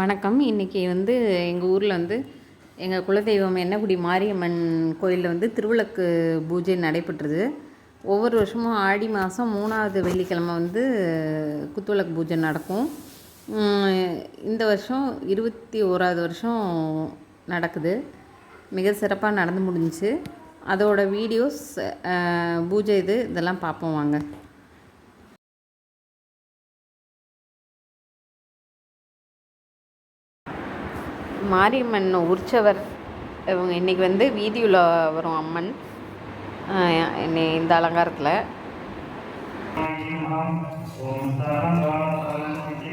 வணக்கம். இன்றைக்கி வந்து எங்கள் ஊரில் வந்து எங்கள் குலதெய்வம் என்னகுடி மாரியம்மன் கோயிலில் வந்து திருவிளக்கு பூஜை நடைபெற்றது. ஒவ்வொரு வருஷமும் ஆடி மாதம் மூணாவது வெள்ளிக்கிழமை வந்து குத்துவிளக்கு பூஜை நடக்கும். இந்த வருஷம் இருபத்தி ஓராவது வருஷம் நடக்குது. மிக சிறப்பாக நடந்து முடிஞ்சு அதோடய வீடியோஸ் பூஜை இது இதெல்லாம் பார்ப்போம் வாங்க. மாரியம்மன் உற்சவர் இவங்க இன்றைக்கி வந்து வீதியில் வரும் அம்மன். என்னை இந்த அலங்காரத்தில். ஓம் சரணாசலமுகி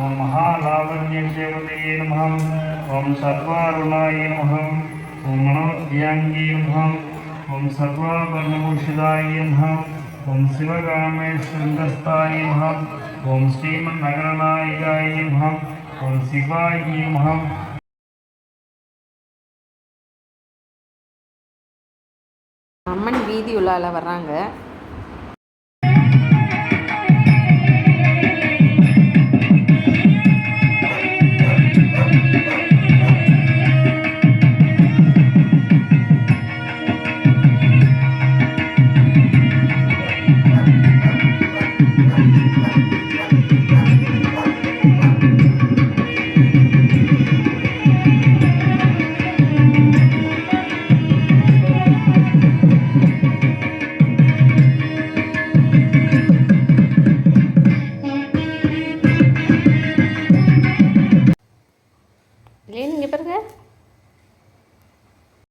ஓம் மகாலாவண்ய தேவதையே நமகம் ஓம் சர்வாருணாய நமகம் ஓம் மனோத்யாங்கி நமகம் ஓம் சர்வாபரணபூஷிதாய நமகம் ஓம் சிவகாமே நமகம் ஓம் ஸ்ரீமன் நகரநாயகாய நமகம் ஓம் சிவாய நமகம் அம்மன் வீதி உள்ளால வர்றாங்க. இங்கே பாருங்கள்